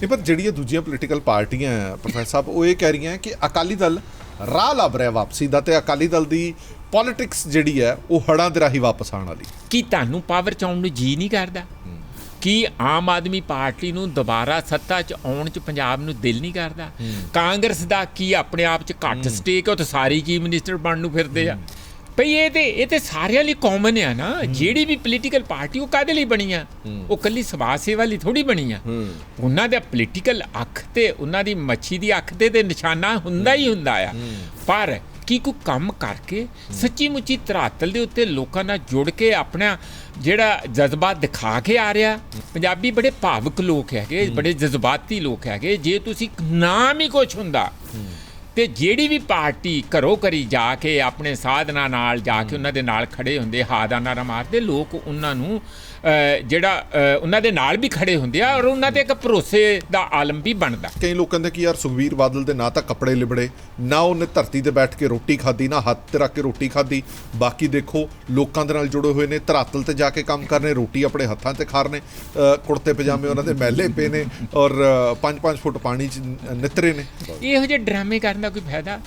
ਨਹੀਂ ਪਰ ਜਿਹੜੀਆਂ ਦੂਜੀਆਂ ਪੋਲੀਟੀਕਲ ਪਾਰਟੀਆਂ ਪ੍ਰੋਫੈਸਰ ਸਾਹਿਬ ਉਹ ਇਹ ਕਹਿ ਰਹੀਆਂ ਕਿ ਅਕਾਲੀ ਦਲ ਰਾਹ ਲੱਭ ਰਿਹਾ ਵਾਪਸੀ ਦਾ ਤੇ ਅਕਾਲੀ ਦਲ ਦੀ ਪੋਲਿਟਿਕਸ ਜਿਹੜੀ ਹੈ ਉਹ ਹੜਾਂ ਦੇ ਰਾਹੀਂ ਵਾਪਸ ਆਉਣ ਵਾਲੀ। ਕੀ ਤੁਹਾਨੂੰ ਪਾਵਰ ਚ ਆਉਣ ਨੂੰ ਜੀ ਨਹੀਂ ਕਰਦਾ? ਕੀ ਆਮ ਆਦਮੀ ਪਾਰਟੀ ਨੂੰ ਦੁਬਾਰਾ ਸੱਤਾ 'ਚ ਆਉਣ 'ਚ ਪੰਜਾਬ ਨੂੰ ਦਿਲ ਨਹੀਂ ਕਰਦਾ? ਕਾਂਗਰਸ ਦਾ ਕੀ ਆਪਣੇ ਆਪ 'ਚ ਘੱਟ ਸਟੇਕ ਹੈ ਉਹ ਤਾਂ ਸਾਰੀ ਕੀ ਮਿਨਿਸਟਰ ਬਣਨ ਨੂੰ ਫਿਰਦੇ ਆ। ਭਈ ਇਹ ਤੇ ਇਹ ਤੇ ਸਾਰਿਆਂ ਲਈ ਕਾਮਨ ਆ ਨਾ। ਜਿਹੜੀ ਵੀ ਪੋਲੀਟੀਕਲ ਪਾਰਟੀ ਉਹ ਕਾਦੇ ਲਈ ਬਣੀ ਆ? ਉਹ ਕੱਲੀ ਸਮਾਜ ਸੇਵਾ ਲਈ ਥੋੜੀ ਬਣੀ ਆ। ਉਹਨਾਂ ਦਾ ਪੋਲੀਟੀਕਲ ਅੱਖ ਤੇ ਉਹਨਾਂ ਦੀ ਮੱਛੀ ਦੀ ਅੱਖ ਤੇ ਤੇ ਨਿਸ਼ਾਨਾ ਹੁੰਦਾ ਹੀ ਹੁੰਦਾ ਆ। ਪਰ ਕੀ ਕੋ ਕੰਮ ਕਰਕੇ ਸੱਚੀ ਮੁੱਚੀ ਧਰਾਤਲ ਦੇ ਉੱਤੇ ਲੋਕਾਂ ਨਾਲ ਜੁੜ ਕੇ ਆਪਣਾ ਜਿਹੜਾ ਜਜ਼ਬਾ ਦਿਖਾ ਕੇ ਆ ਰਿਹਾ ਪੰਜਾਬੀ ਬੜੇ ਭਾਵਕ ਲੋਕ ਹੈਗੇ ਬੜੇ ਜਜ਼ਬਾਤੀ ਲੋਕ ਹੈਗੇ। ਜੇ ਤੁਸੀਂ ਨਾਮ ਹੀ ਕੁਛ ਹੁੰਦਾ ਤੇ ਜਿਹੜੀ ਵੀ ਪਾਰਟੀ ਘਰੋ ਘਰੀ ਜਾ ਕੇ ਆਪਣੇ ਸਾਧਨਾ ਨਾਲ ਜਾ ਕੇ ਉਹਨਾਂ ਦੇ ਨਾਲ ਖੜੇ ਹੁੰਦੇ ਹਾ ਦਾ ਨਾਰਾ ਮਾਰਦੇ ਲੋਕ ਉਹਨਾਂ ਨੂੰ ਜਿਹੜਾ ਉਹਨਾਂ ਦੇ ਨਾਲ ਵੀ ਖੜੇ ਹੁੰਦੇ ਆ ਔਰ ਉਹਨਾਂ ਤੇ ਇੱਕ ਭਰੋਸੇ ਦਾ ਆਲਮ ਵੀ ਬਣਦਾ। ਕਈ ਲੋਕ ਕਹਿੰਦੇ ਕਿ ਯਾਰ ਸੁਖਬੀਰ ਬਾਦਲ ਦੇ ਨਾ ਤਾਂ ਕੱਪੜੇ ਲਿਬੜੇ ਨਾ ਉਹਨੇ ਧਰਤੀ ਤੇ ਬੈਠ ਕੇ ਰੋਟੀ ਖਾਧੀ ਨਾ ਹੱਥ ਤੇ ਰੱਖ ਕੇ ਰੋਟੀ ਖਾਧੀ। ਬਾਕੀ ਦੇਖੋ ਲੋਕਾਂ ਦੇ ਨਾਲ ਜੁੜੇ ਹੋਏ ਨੇ ਧਰਾਤਲ ਤੇ ਜਾ ਕੇ ਕੰਮ ਕਰਨੇ ਰੋਟੀ ਆਪਣੇ ਹੱਥਾਂ ਤੇ ਖਾਰਨੇ ਕੁੜਤੇ ਪਜਾਮੇ ਉਹਨਾਂ ਦੇ ਮੈਲੇ ਪਏ ਨੇ ਔਰ 5-5 ਫੁੱਟ ਪਾਣੀ ਚ ਨਿਤਰੇ ਨੇ। ਇਹੋ ਜਿਹੇ ਡਰਾਮੇ ਕਰਨ ਦਾ ਕੋਈ ਫਾਇਦਾ?